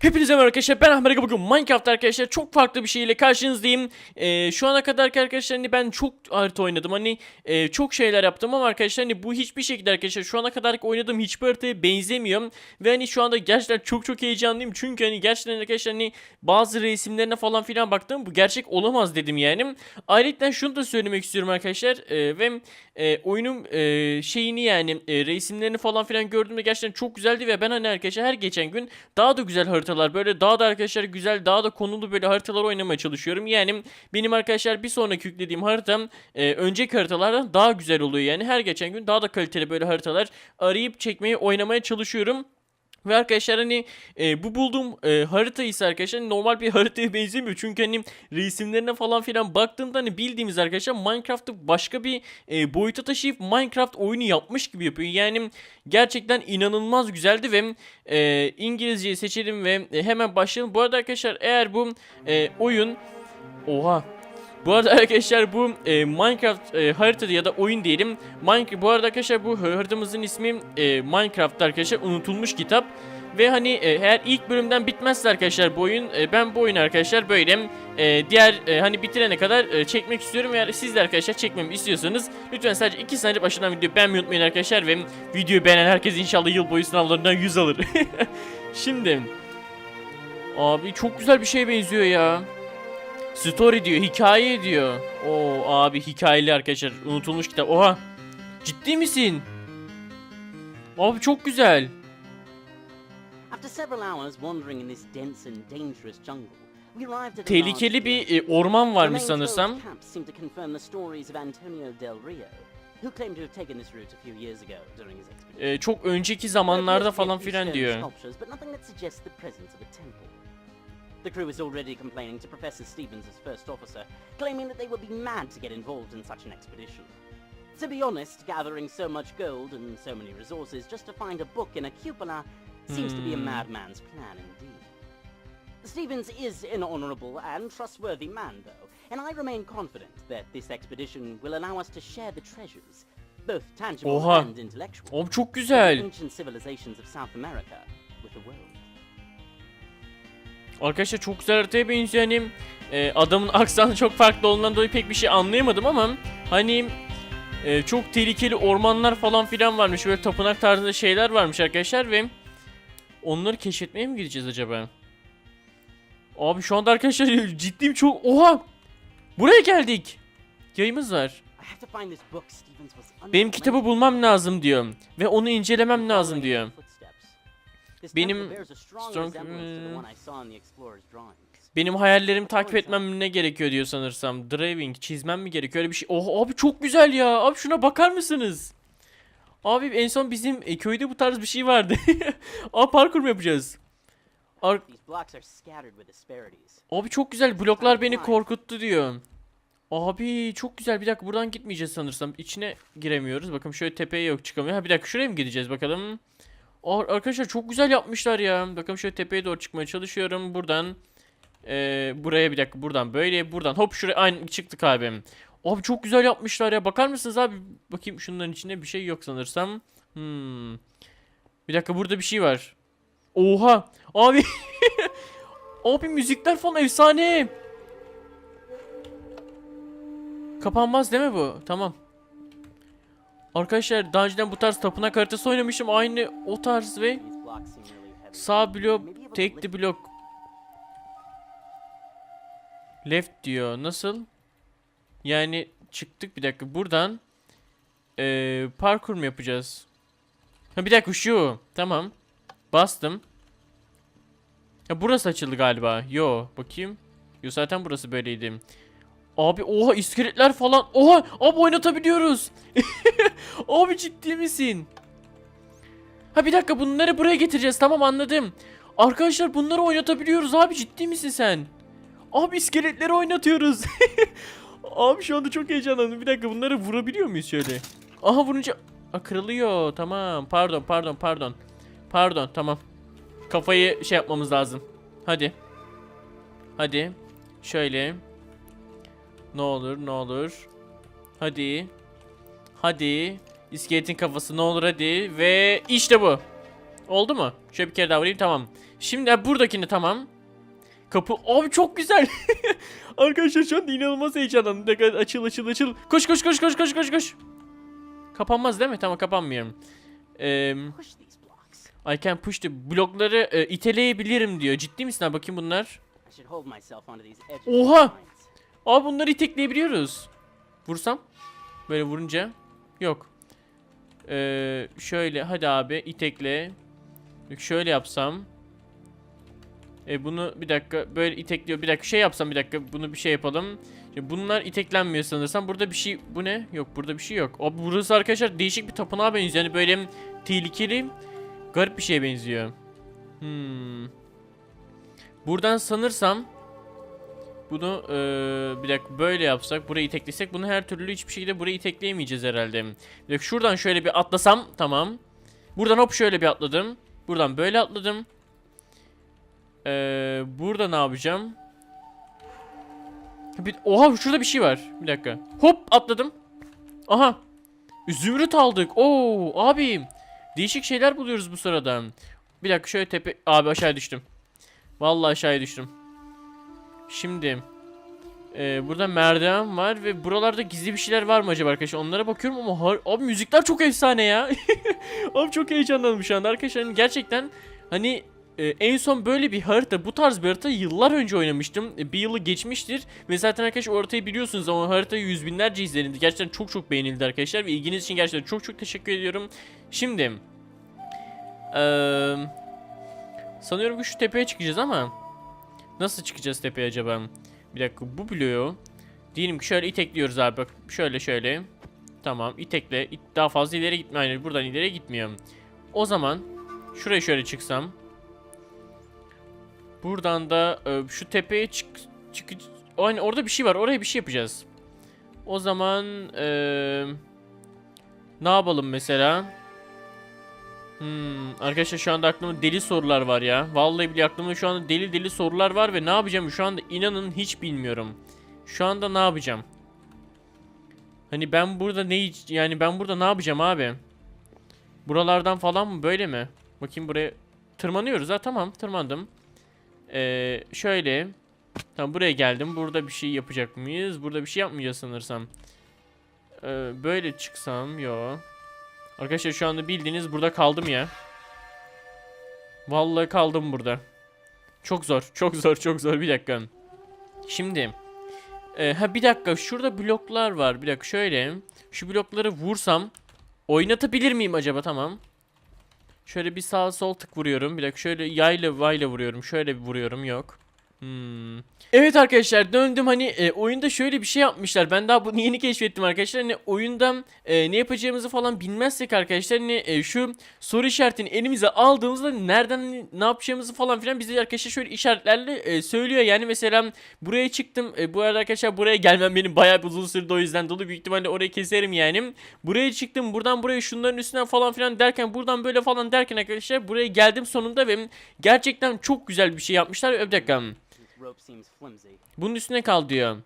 Hepinize merhaba arkadaşlar ben Ahmet bugün Minecraft arkadaşlar çok farklı bir şeyle karşınızdayım. Ee, Şu ana kadar arkadaşlar hani ben çok harita oynadım hani e, çok şeyler yaptım ama arkadaşlar hani bu hiçbir şekilde arkadaşlar şu ana kadar oynadığım hiçbir haritaya benzemiyor Ve hani şu anda gerçekten çok çok heyecanlıyım. Çünkü hani gerçekten arkadaşlar hani bazı resimlerine falan filan baktım bu gerçek olamaz dedim yani. Ayrıca şunu da söylemek istiyorum arkadaşlar e, ve e, oyunun e, şeyini yani e, resimlerini falan filan gördüğümde gerçekten çok güzeldi. Ve ben hani arkadaşlar her geçen gün daha da güzel haritalar böyle daha da arkadaşlar güzel daha da konulu böyle haritalar oynamaya çalışıyorum. Yani benim arkadaşlar bir sonraki yüklediğim haritam e, önceki haritalardan daha güzel oluyor yani her geçen gün daha da kaliteli böyle haritalar arayıp çekmeyi oynamaya çalışıyorum. Ve arkadaşlar hani e, bu bulduğum e, harita ise arkadaşlar normal bir haritaya benzemiyor. Çünkü hani resimlerine falan filan baktığımda hani bildiğimiz arkadaşlar Minecraft'ı başka bir e, boyuta taşıyıp Minecraft oyunu yapmış gibi yapıyor. Yani gerçekten inanılmaz güzeldi ve e, İngilizceyi seçelim ve e, hemen başlayalım. Bu arada arkadaşlar eğer bu e, oyun... Oha bu arada arkadaşlar bu e, Minecraft e, haritada ya da oyun diyelim. Minecraft bu arada arkadaşlar bu haritamızın ismi e, Minecraft arkadaşlar unutulmuş kitap. Ve hani e, eğer ilk bölümden bitmezse arkadaşlar bu oyun e, ben bu oyunu arkadaşlar böyle e, diğer e, hani bitirene kadar e, çekmek istiyorum. Eğer siz de arkadaşlar çekmemi istiyorsanız lütfen sadece 2 saniye başından videoyu beğenmeyi unutmayın arkadaşlar. Ve videoyu beğenen herkes inşallah yıl boyu sınavlarından 100 alır. Şimdi Abi çok güzel bir şeye benziyor ya. Story diyor, hikaye diyor. Oo abi hikayeli arkadaşlar. Unutulmuş kitap. Oha. Ciddi misin? Abi çok güzel. Tehlikeli bir e, orman varmış sanırsam. closed camp seemed to confirm the stories of Antonio del Rio, who claimed to have taken this route a few years ago during his expedition. E, çok önceki zamanlarda falan filan diyor. The presence of a temple. The crew is already complaining to Professor Stevens as first officer, claiming that they would be mad to get involved in such an expedition. To be honest, gathering so much gold and so many resources just to find a book in a cupola seems to be a Hmm. madman's plan indeed. Stevens is an honorable and trustworthy man, though, and I remain confident that this expedition will allow us to share the treasures, both tangible Oha. and intellectual, çok of güzel. ancient civilizations of South America with the world. Arkadaşlar çok güzel haritaya benziyor hani. e, adamın aksanı çok farklı olduğundan dolayı pek bir şey anlayamadım ama hani e, çok tehlikeli ormanlar falan filan varmış. Böyle tapınak tarzında şeyler varmış arkadaşlar ve onları keşfetmeye mi gideceğiz acaba? Abi şu anda arkadaşlar ciddiyim çok. Oha! Buraya geldik. Yayımız var. Benim kitabı bulmam lazım diyor. Ve onu incelemem lazım diyor. Benim strong hmm. Benim hayallerimi takip etmem ne gerekiyor diyor sanırsam. Driving çizmem mi gerekiyor öyle bir şey. Oh abi çok güzel ya. Abi şuna bakar mısınız? Abi en son bizim e, köyde bu tarz bir şey vardı. abi parkur mu yapacağız? Ar- abi çok güzel bloklar beni korkuttu diyor. Abi çok güzel bir dakika buradan gitmeyeceğiz sanırsam. İçine giremiyoruz. Bakın şöyle tepeye yok çıkamıyor. Ha bir dakika şuraya mı gideceğiz bakalım. Ar- arkadaşlar çok güzel yapmışlar ya. Bakın şöyle tepeye doğru çıkmaya çalışıyorum. Buradan ee, buraya bir dakika buradan böyle buradan hop şuraya aynı çıktık abi. Abi çok güzel yapmışlar ya. Bakar mısınız abi? Bakayım şunların içinde bir şey yok sanırsam. Hmm. Bir dakika burada bir şey var. Oha. Abi. abi müzikler falan efsane. Kapanmaz değil mi bu? Tamam. Arkadaşlar daha önceden bu tarz tapınak haritası oynamışım. Aynı o tarz ve sağ blok, Maybe able to tek lift the blok. Left diyor. Nasıl? Yani çıktık bir dakika buradan. Ee, parkur mu yapacağız? Ha bir dakika şu. Tamam. Bastım. Ya burası açıldı galiba. Yo bakayım. Yo zaten burası böyleydi. Abi oha iskeletler falan. Oha abi oynatabiliyoruz. abi ciddi misin? Ha bir dakika bunları buraya getireceğiz tamam anladım. Arkadaşlar bunları oynatabiliyoruz abi ciddi misin sen? Abi iskeletleri oynatıyoruz. abi şu anda çok heyecanlandım. Bir dakika bunları vurabiliyor muyuz şöyle? Aha vurunca... Aa, kırılıyor tamam pardon pardon pardon. Pardon tamam. Kafayı şey yapmamız lazım. Hadi. Hadi. Şöyle. Ne olur ne olur. Hadi. Hadi. İskeletin kafası ne olur hadi. Ve işte bu. Oldu mu? Şöyle bir kere daha vurayım tamam. Şimdi ha, buradakini tamam. Kapı abi çok güzel. Arkadaşlar şu anda inanılmaz heyecanlandım. Açıl açıl açıl. Koş koş koş koş koş koş koş. Kapanmaz değil mi? Tamam kapanmıyor. Eee. I can push the blokları e, iteleyebilirim diyor. Ciddi misin abi? Bakayım bunlar. Oha! Abi bunları itekleyebiliyoruz. Vursam? Böyle vurunca. Yok. Ee, şöyle hadi abi itekle. Şöyle yapsam. E bunu bir dakika böyle itekliyor. Bir dakika şey yapsam bir dakika bunu bir şey yapalım. Şimdi bunlar iteklenmiyor sanırsam. Burada bir şey bu ne? Yok burada bir şey yok. Abi burası arkadaşlar değişik bir tapınağa benziyor. Yani böyle tehlikeli garip bir şeye benziyor. Hmm. Buradan sanırsam bunu eee, bir dakika böyle yapsak burayı iteklesek bunu her türlü hiçbir şekilde burayı itekleyemeyeceğiz herhalde. Bir dakika şuradan şöyle bir atlasam tamam. Buradan hop şöyle bir atladım. Buradan böyle atladım. Eee burada ne yapacağım? Bir, oha şurada bir şey var. Bir dakika. Hop atladım. Aha. Zümrüt aldık. Oo abi. Değişik şeyler buluyoruz bu sırada. Bir dakika şöyle tepe... Abi aşağı düştüm. Vallahi aşağıya düştüm. Şimdi e, burada merdiven var ve buralarda gizli bir şeyler var mı acaba arkadaşlar? Onlara bakıyorum ama har- abi müzikler çok efsane ya. abi çok heyecanlandım şu anda arkadaşlar. Hani gerçekten hani e, en son böyle bir harita, bu tarz bir harita yıllar önce oynamıştım. E, bir yılı geçmiştir ve zaten arkadaşlar o haritayı biliyorsunuz ama harita yüz binlerce izlenildi. Gerçekten çok çok beğenildi arkadaşlar ve ilginiz için gerçekten çok çok teşekkür ediyorum. Şimdi eee sanıyorum ki şu tepeye çıkacağız ama Nasıl çıkacağız tepeye acaba? Bir dakika bu bloğu Diyelim ki şöyle itekliyoruz abi bak şöyle şöyle. Tamam itekle it, daha fazla ileri gitmiyor yani buradan ileri gitmiyor. O zaman Şuraya şöyle çıksam. Buradan da e, şu tepeye çık çık o hani orada bir şey var oraya bir şey yapacağız. O zaman e, Ne yapalım mesela Hmm, arkadaşlar şu anda aklımda deli sorular var ya. Vallahi bile aklımda şu anda deli deli sorular var ve ne yapacağım şu anda inanın hiç bilmiyorum. Şu anda ne yapacağım? Hani ben burada ne yani ben burada ne yapacağım abi? Buralardan falan mı böyle mi? Bakayım buraya tırmanıyoruz ha tamam tırmandım. Ee, şöyle Tamam buraya geldim. Burada bir şey yapacak mıyız? Burada bir şey yapmayacağız sanırsam. Ee, böyle çıksam yo. Arkadaşlar şu anda bildiğiniz burada kaldım ya. Vallahi kaldım burada. Çok zor, çok zor, çok zor. Bir dakika. Şimdi. e, ha bir dakika. Şurada bloklar var. Bir dakika şöyle. Şu blokları vursam oynatabilir miyim acaba? Tamam. Şöyle bir sağ sol tık vuruyorum. Bir dakika şöyle yayla vayla vuruyorum. Şöyle bir vuruyorum. Yok. Hmm. Evet arkadaşlar döndüm hani e, oyunda şöyle bir şey yapmışlar. Ben daha bunu yeni keşfettim arkadaşlar. Hani oyunda e, ne yapacağımızı falan bilmezsek arkadaşlar hani e, şu soru işaretini elimize aldığımızda nereden ne yapacağımızı falan filan bize arkadaşlar şöyle işaretlerle e, söylüyor. Yani mesela buraya çıktım. E, bu arada arkadaşlar buraya gelmem benim bayağı bir uzun sürdü o yüzden dolu büyük ihtimalle orayı keserim yani. Buraya çıktım buradan buraya şunların üstünden falan filan derken buradan böyle falan derken arkadaşlar buraya geldim sonunda ve gerçekten çok güzel bir şey yapmışlar. Bir dakika. Bunun üstüne kal diyor.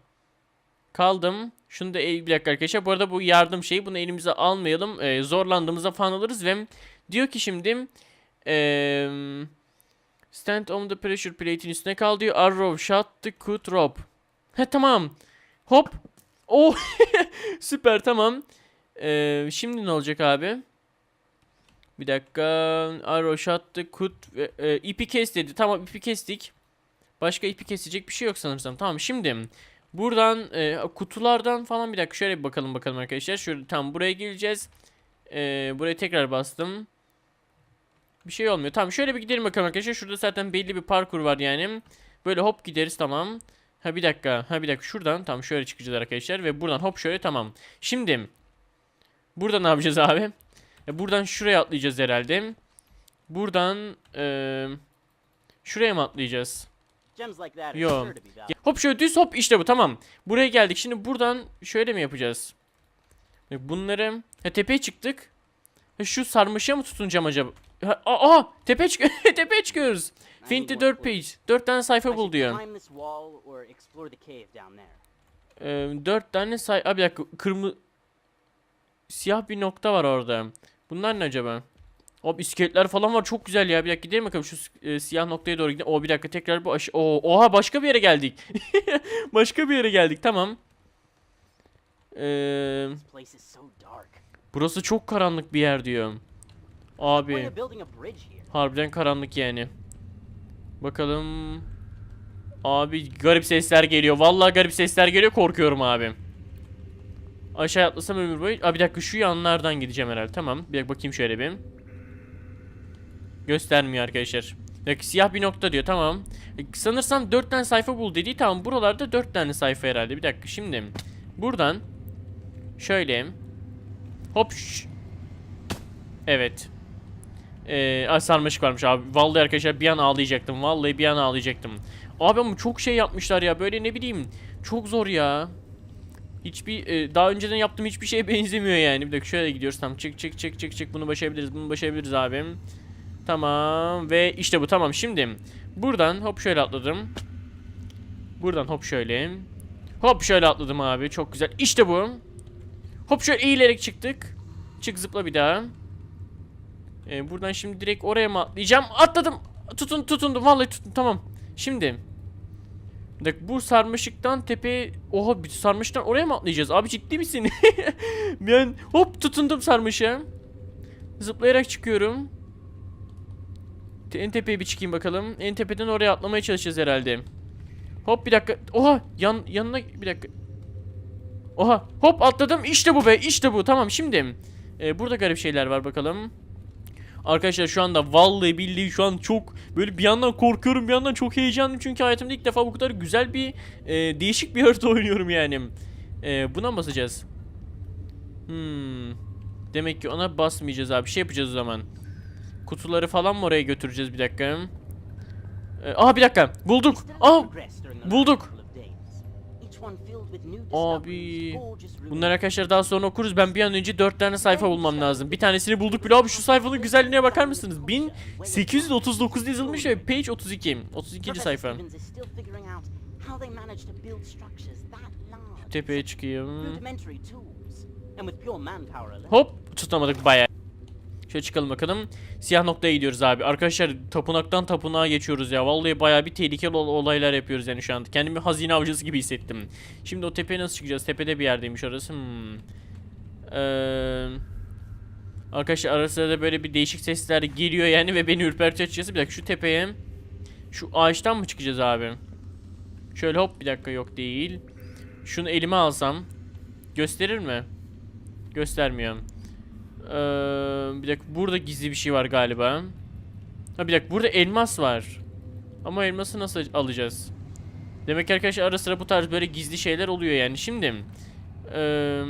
Kaldım. Şunu da bir dakika arkadaşlar. Bu arada bu yardım şeyi. Bunu elimize almayalım. Ee, zorlandığımızda falan alırız ve diyor ki şimdi eee stand on the pressure plate'in üstüne kal diyor. Arrow shot the cut rope. He tamam. Hop. Oh. Süper tamam. Eee, şimdi ne olacak abi? Bir dakika. Arrow shot the cut. e, ipi kes dedi. Tamam ipi kestik. Başka ipi kesecek bir şey yok sanırsam. Tamam şimdi buradan e, kutulardan falan bir dakika şöyle bir bakalım bakalım arkadaşlar. Şöyle tam buraya geleceğiz. E, buraya tekrar bastım. Bir şey olmuyor. Tamam şöyle bir gidelim bakalım arkadaşlar. Şurada zaten belli bir parkur var yani. Böyle hop gideriz tamam. Ha bir dakika. Ha bir dakika şuradan tam şöyle çıkacağız arkadaşlar ve buradan hop şöyle tamam. Şimdi burada ne yapacağız abi? E, buradan şuraya atlayacağız herhalde. Buradan e, şuraya mı atlayacağız? Yo. Hop şöyle düz hop işte bu tamam. Buraya geldik. Şimdi buradan şöyle mi yapacağız? Bunları ha, tepeye çıktık. Ha, şu sarmaşığa mı tutunacağım acaba? Ha, aa, tepeye çık tepeye çıkıyoruz. Find the dört page. Dört tane sayfa bul diyor. Ee, dört tane say... Abi dakika kırmızı... Siyah bir nokta var orada. Bunlar ne acaba? Abi iskeletler falan var çok güzel ya. Bir dakika gidelim bakalım şu e, siyah noktaya doğru gidelim. O bir dakika tekrar bu aşı. Oo, oha başka bir yere geldik. başka bir yere geldik tamam. Ee, burası çok karanlık bir yer diyor. Abi harbiden karanlık yani. Bakalım. Abi garip sesler geliyor. Vallahi garip sesler geliyor korkuyorum abi. Aşağı atlasam ömür boyu. Aa bir dakika şu yanlardan gideceğim herhalde. Tamam. Bir dakika bakayım şöyle bir. Göstermiyor arkadaşlar. Dakika, siyah bir nokta diyor. Tamam. E, sanırsam 4 tane sayfa bul dediği tamam. Buralarda 4 tane sayfa herhalde. Bir dakika şimdi. Buradan şöyle hop. Evet. Ee, sarmaşık varmış abi. Vallahi arkadaşlar bir an ağlayacaktım. Vallahi bir an ağlayacaktım. Abi ama çok şey yapmışlar ya. Böyle ne bileyim. Çok zor ya. Hiçbir e, daha önceden yaptığım hiçbir şeye benzemiyor yani. Bir dakika şöyle gidiyoruz. Tamam çık çık çık çık çık. Bunu başarabiliriz. Bunu başarabiliriz abim. Tamam ve işte bu tamam. Şimdi buradan hop şöyle atladım. Buradan hop şöyle. Hop şöyle atladım abi. Çok güzel. İşte bu. Hop şöyle eğilerek çıktık. Çık zıpla bir daha. Ee, buradan şimdi direkt oraya mı atlayacağım? Atladım. Tutun tutundum. Vallahi tutun. Tamam. Şimdi. Bu sarmaşıktan tepeye... Oha bir sarmaşıktan oraya mı atlayacağız? Abi ciddi misin? ben hop tutundum sarmaşığa. Zıplayarak çıkıyorum. En tepeye bir çıkayım bakalım. En tepeden oraya atlamaya çalışacağız herhalde. Hop bir dakika. Oha yan yanına bir dakika. Oha hop atladım. İşte bu be. İşte bu. Tamam şimdi. Ee, burada garip şeyler var bakalım. Arkadaşlar şu anda vallahi billahi şu an çok böyle bir yandan korkuyorum bir yandan çok heyecanlıyım çünkü hayatımda ilk defa bu kadar güzel bir e, değişik bir harita oynuyorum yani. E, buna mı basacağız? Hmm. Demek ki ona basmayacağız abi. Şey yapacağız o zaman. Kutuları falan mı oraya götüreceğiz bir dakika? E, aha bir dakika. Bulduk. Aa bulduk. Abi. Bunları arkadaşlar daha sonra okuruz. Ben bir an önce 4 tane sayfa bulmam lazım. Bir tanesini bulduk bile abi şu sayfanın güzelliğine bakar mısınız? 1839 yazılmış ve page 32. 32. Professor sayfa. Tepeye çıkayım. Hop tutamadık bayağı. Şöyle çıkalım bakalım. Siyah noktaya gidiyoruz abi. Arkadaşlar tapınaktan tapınağa geçiyoruz ya. Vallahi bayağı bir tehlikeli ol- olaylar yapıyoruz yani şu anda. Kendimi hazine avcısı gibi hissettim. Şimdi o tepeye nasıl çıkacağız? Tepede bir yerdeymiş orası. Hmm. Ee, arkadaşlar arasında da böyle bir değişik sesler geliyor yani ve beni ürpertiyor açıkçası. Bir dakika şu tepeye şu ağaçtan mı çıkacağız abi? Şöyle hop bir dakika yok değil. Şunu elime alsam gösterir mi? Göstermiyor. Ee, bir dakika burada gizli bir şey var galiba. Ha bir dakika burada elmas var. Ama elması nasıl alacağız? Demek ki arkadaşlar ara sıra bu tarz böyle gizli şeyler oluyor yani. Şimdi ee,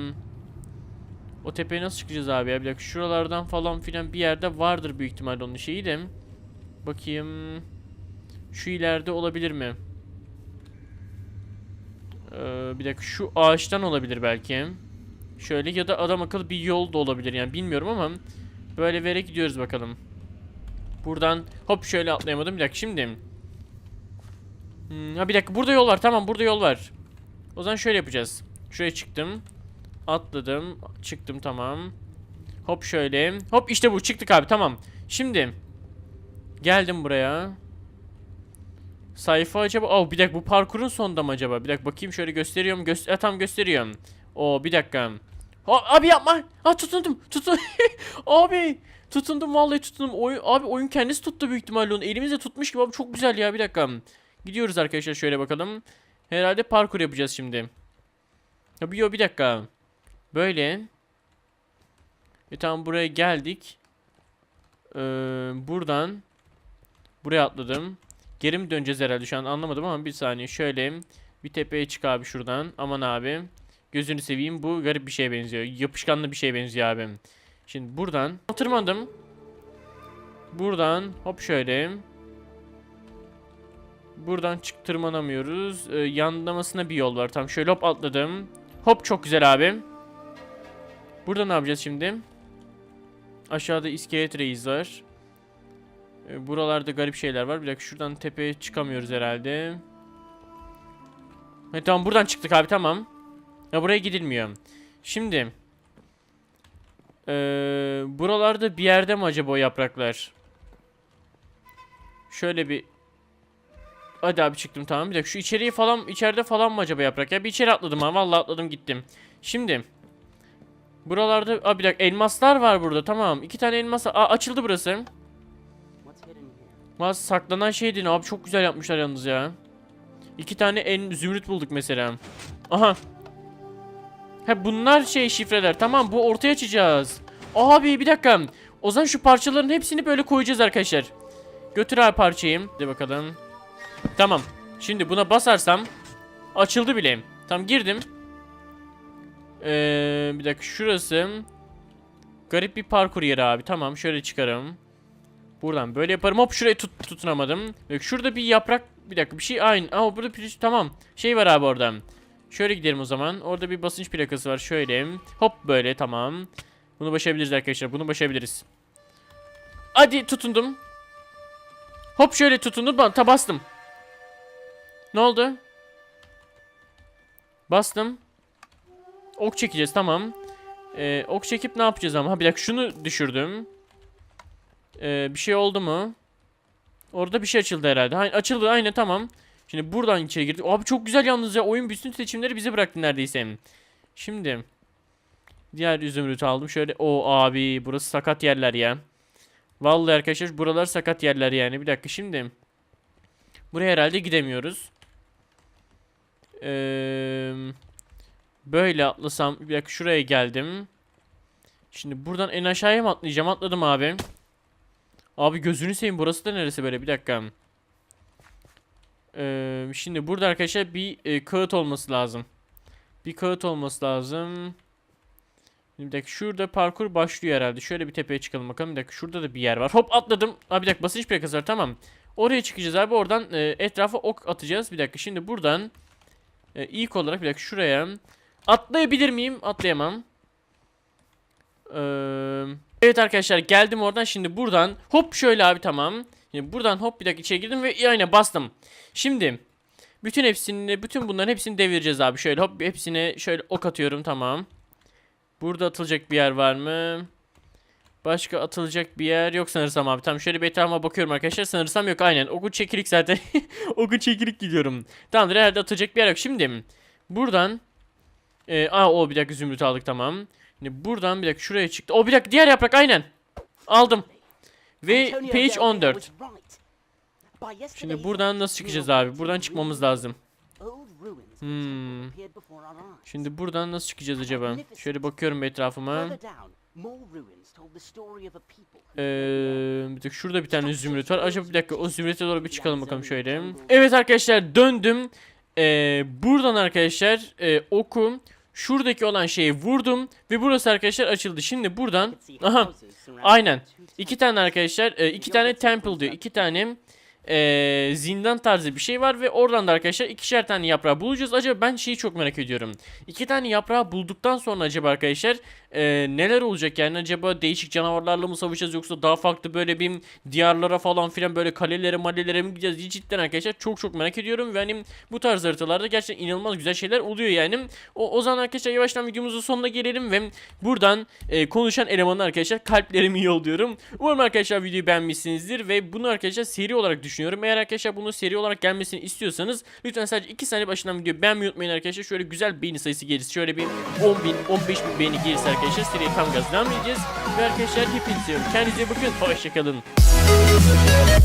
o tepeye nasıl çıkacağız abi ya? Bir dakika şuralardan falan filan bir yerde vardır büyük ihtimalle onun şeyi de. Bakayım. Şu ileride olabilir mi? Ee, bir dakika şu ağaçtan olabilir belki. Şöyle ya da adam akıllı bir yol da olabilir yani bilmiyorum ama böyle vere gidiyoruz bakalım. Buradan hop şöyle atlayamadım bir dakika şimdi. Hmm, ha bir dakika burada yol var tamam burada yol var. O zaman şöyle yapacağız. Şuraya çıktım. Atladım. Çıktım tamam. Hop şöyle. Hop işte bu çıktık abi tamam. Şimdi. Geldim buraya. Sayfa acaba... Oh bir dakika bu parkurun sonunda mı acaba? Bir dakika bakayım şöyle gösteriyorum. Göster tam gösteriyorum. Oo bir dakika. Ha, abi yapma. Ha tutundum. Tutun. abi tutundum vallahi tutundum. Oyun, abi oyun kendisi tuttu büyük ihtimalle onu. Elimizle tutmuş gibi abi çok güzel ya bir dakika. Gidiyoruz arkadaşlar şöyle bakalım. Herhalde parkur yapacağız şimdi. Ya bir, yo, bir dakika. Böyle. E tamam buraya geldik. Ee, buradan buraya atladım. Geri mi döneceğiz herhalde şu an anlamadım ama bir saniye şöyle bir tepeye çık abi şuradan. Aman abi. Gözünü seveyim bu garip bir şeye benziyor. Yapışkanlı bir şeye benziyor abi. Şimdi buradan tırmandım. Buradan hop şöyle. Buradan çık tırmanamıyoruz. Ee, yanlamasına bir yol var. Tamam şöyle hop atladım. Hop çok güzel abi. Burada ne yapacağız şimdi? Aşağıda iskelet reis var. Ee, buralarda garip şeyler var. Bir dakika şuradan tepeye çıkamıyoruz herhalde. E, tamam buradan çıktık abi tamam. Ya buraya gidilmiyor. Şimdi. Ee, buralarda bir yerde mi acaba o yapraklar? Şöyle bir Hadi abi çıktım tamam bir dakika şu içeriği falan içeride falan mı acaba yaprak ya bir içeri atladım ha vallahi atladım gittim. Şimdi buralarda Aa, bir dakika elmaslar var burada tamam iki tane elmas Aa, açıldı burası. Mas saklanan şeydi abi çok güzel yapmışlar yalnız ya. İki tane en zümrüt bulduk mesela. Aha. Ha bunlar şey şifreler tamam bu ortaya açacağız. Abi bir dakika. O zaman şu parçaların hepsini böyle koyacağız arkadaşlar. Götür abi parçayı. De bakalım. Tamam. Şimdi buna basarsam açıldı bile. Tam girdim. Ee, bir dakika şurası. Garip bir parkur yeri abi. Tamam şöyle çıkarım. Buradan böyle yaparım. Hop şurayı tut tutunamadım. Bak şurada bir yaprak bir dakika bir şey aynı. Aa burada bir tamam. Şey var abi orada. Şöyle gidelim o zaman. Orada bir basınç plakası var. Şöyle. Hop böyle tamam. Bunu başarabiliriz arkadaşlar. Bunu başarabiliriz. Hadi tutundum. Hop şöyle tutundum. Ben ta bastım. Ne oldu? Bastım. Ok çekeceğiz tamam. Ee, ok çekip ne yapacağız ama? Ha bir dakika şunu düşürdüm. Ee, bir şey oldu mu? Orada bir şey açıldı herhalde. Hayır açıldı aynen tamam. Şimdi buradan içeri girdik. Abi çok güzel yalnız ya. Oyun bütün seçimleri bize bıraktı neredeyse. Şimdi. Diğer zümrütü aldım. Şöyle o abi burası sakat yerler ya. Vallahi arkadaşlar buralar sakat yerler yani. Bir dakika şimdi. Buraya herhalde gidemiyoruz. Ee, böyle atlasam. Bir dakika şuraya geldim. Şimdi buradan en aşağıya mı atlayacağım? Atladım abi. Abi gözünü seveyim burası da neresi böyle bir dakika. Ee, şimdi burada arkadaşlar bir e, kağıt olması lazım. Bir kağıt olması lazım. Bir dakika şurada parkur başlıyor herhalde. Şöyle bir tepeye çıkalım bakalım. Bir dakika şurada da bir yer var. Hop atladım. Abi bir dakika basınç plakası var tamam. Oraya çıkacağız abi oradan e, etrafa ok atacağız. Bir dakika şimdi buradan e, ilk olarak bir dakika şuraya atlayabilir miyim? Atlayamam. Eee... Evet arkadaşlar geldim oradan şimdi buradan hop şöyle abi tamam. Şimdi buradan hop bir dakika içeri girdim ve aynen bastım. Şimdi bütün hepsini bütün bunların hepsini devireceğiz abi. Şöyle hop hepsine şöyle ok atıyorum tamam. Burada atılacak bir yer var mı? Başka atılacak bir yer yok sanırsam abi. Tamam şöyle bir etrafıma bakıyorum arkadaşlar. Sanırsam yok aynen. Oku çekilik zaten. Oku çekilik gidiyorum. Tamamdır herhalde atılacak bir yer yok. Şimdi buradan e, aa o bir dakika zümrüt aldık tamam. Şimdi buradan bir dakika şuraya çıktı. O bir dakika diğer yaprak aynen. Aldım. Ve page Del Rey 14. right. By Şimdi buradan nasıl çıkacağız abi? Buradan çıkmamız lazım. Hmm. Şimdi buradan nasıl çıkacağız acaba? Şöyle bakıyorum etrafıma. Ee, bir dakika şurada bir tane zümrüt var. Acaba bir dakika o zümrüte doğru bir çıkalım bakalım şöyle. Evet arkadaşlar döndüm. Ee, buradan arkadaşlar e, oku şuradaki olan şeyi vurdum ve burası arkadaşlar açıldı. Şimdi buradan aha aynen iki tane arkadaşlar e, iki tane temple diyor. iki tane e, zindan tarzı bir şey var ve oradan da arkadaşlar ikişer tane yaprağı bulacağız. Acaba ben şeyi çok merak ediyorum. İki tane yaprağı bulduktan sonra acaba arkadaşlar e, neler olacak yani acaba değişik canavarlarla mı savaşacağız yoksa daha farklı böyle bir diyarlara falan filan böyle kalelere malelere mi gideceğiz cidden arkadaşlar çok çok merak ediyorum ve hani bu tarz haritalarda gerçekten inanılmaz güzel şeyler oluyor yani. O, o zaman arkadaşlar yavaştan videomuzun sonuna gelelim ve buradan e, konuşan elemanı arkadaşlar kalplerimi yolluyorum. Umarım arkadaşlar videoyu beğenmişsinizdir ve bunu arkadaşlar seri olarak düşünüyorum. Eğer arkadaşlar bunu seri olarak gelmesini istiyorsanız lütfen sadece 2 saniye başından videoyu beğenmeyi unutmayın arkadaşlar. Şöyle güzel beğeni sayısı gelirse şöyle bir 10 bin 15 bin beğeni gelirse arkadaşlar arkadaşlar. Seriye tam gazını almayacağız. Ve arkadaşlar hepinizi diyorum. Kendinize bakın. Hoşçakalın. Müzik